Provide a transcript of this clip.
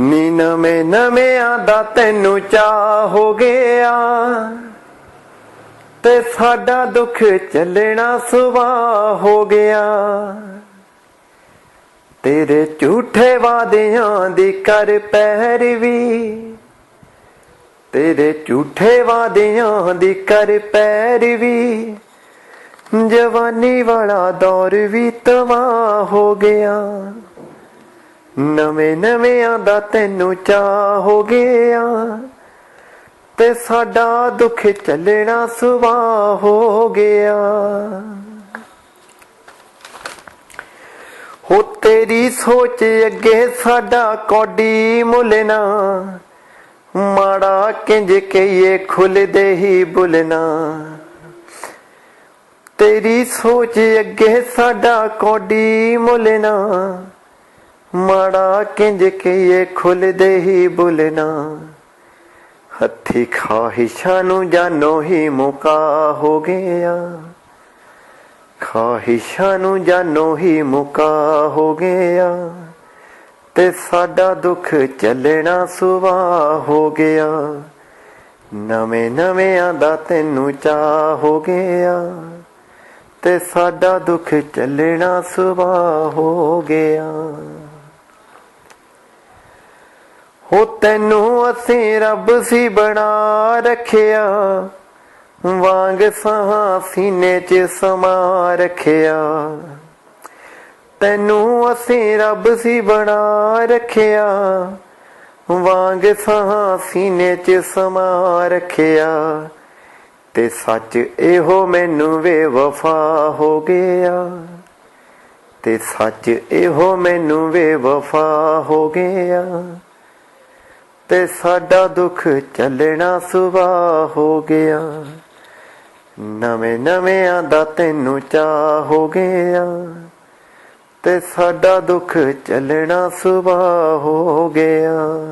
ਨੀ ਨਵੇਂ ਨਵਿਆਂ ਦਾ ਤੈਨੂੰ ਚਾਹ ਹੋ ਗਿਆ। ਤੇ ਸਾਡਾ ਦੁੱਖ ਚੱਲਣਾ ਸੁਭਾ ਹੋ ਗਿਆ। ਤੇਰੇ ਝੂਠੇ ਵਾਦਿਆਂ ਦੀ ਕਰ ਪੈਰਵੀ। ਤੇਰੇ ਝੂਠੇ ਵਾਦਿਆਂ ਦੀ ਕਰ ਪੈਰਵੀ। ਜਵਾਨੀ ਵਾਲਾ ਦੌਰ ਵੀ ਤਬਾਹ ਹੋ ਗਿਆ। ਨਵੇਂ ਨਵਿਆਂ ਦਾ ਤੈਨੂੰ ਚਾਹ ਹੋ ਗਿਆ ਤੇ ਸਾਡਾ ਦੁੱਖ ਚੱਲਣਾ ਸੁਭਾ ਹੋ ਗਿਆ। ਹੋ ਤੇਰੀ ਸੋਚ ਅੱਗੇ ਸਾਡਾ ਕੋਡੀ ਮੁੱਲਣਾ, ਮਾੜਾ ਕਿੰਜ ਕਈਏ ਖੁੱਲਦੇ ਹੀ ਬੁਲਣਾ। ਤੇਰੀ ਸੋਚ ਅੱਗੇ ਸਾਡਾ ਕੋਡੀ ਮੁੱਲਣਾ ਮਾੜਾ ਕਿੰਜ ਕਈਏ ਖੁੱਲਦੇ ਹੀ ਬੁਲਣਾ ਹੱਥੀ ਖਾਹਿਸ਼ਾਂ ਨੂੰ ਜਾਨੋ ਹੀ ਮੁਕਾ ਹੋ ਗਿਆ। ਖਾਹਿਸ਼ਾਂ ਨੂੰ ਜਾਨੋ ਹੀ ਮੁਕਾ ਹੋ ਗਿਆ। ਤੇ ਸਾਡਾ ਦੁੱਖ ਚੱਲਣਾ ਸੁਭਾ ਹੋ ਗਿਆ। ਨਵੇਂ ਨਵਿਆਂ ਦਾ ਤੈਨੂੰ ਚਾ ਹੋ ਗਿਆ। ਤੇ ਸਾਡਾ ਦੁੱਖ ਚੱਲਣਾ ਸੁਭਾ ਹੋ ਗਿਆ। ਹੋ ਤੈਨੂੰ ਅਸੀਂ ਰੱਬ ਸੀ ਬਣਾ ਰੱਖਿਆ, ਵਾਂਗ ਸਾਹਾਂ ਸੀਨੇ 'ਚ ਸਮਾ ਰੱਖਿਆ। ਤੈਨੂੰ ਅਸੀਂ ਰੱਬ ਸੀ ਬਣਾ ਰੱਖਿਆ, ਵਾਂਗ ਸਾਹਾਂ ਸੀਨੇ 'ਚ ਸਮਾ ਰੱਖਿਆ। ਤੇ ਸੱਚ ਇਹੋ ਮੈਨੂੰ ਵੇ ਵਫਾ ਹੋ ਗਿਆ। ਤੇ ਸੱਚ ਇਹੋ ਮੈਨੂੰ ਵੇ ਵਫਾ ਹੋ ਗਿਆ। ਤੇ ਸਾਡਾ ਦੁੱਖ ਚੱਲਣਾ ਸੁਭਾ ਹੋ ਗਿਆ। ਨਵੇਂ ਨਵਿਆਂ ਦਾ ਤੈਨੂੰ ਚਾ ਹੋ ਗਿਆ। ਤੇ ਸਾਡਾ ਦੁੱਖ ਚੱਲਣਾ ਸੁਭਾ ਹੋ ਗਿਆ।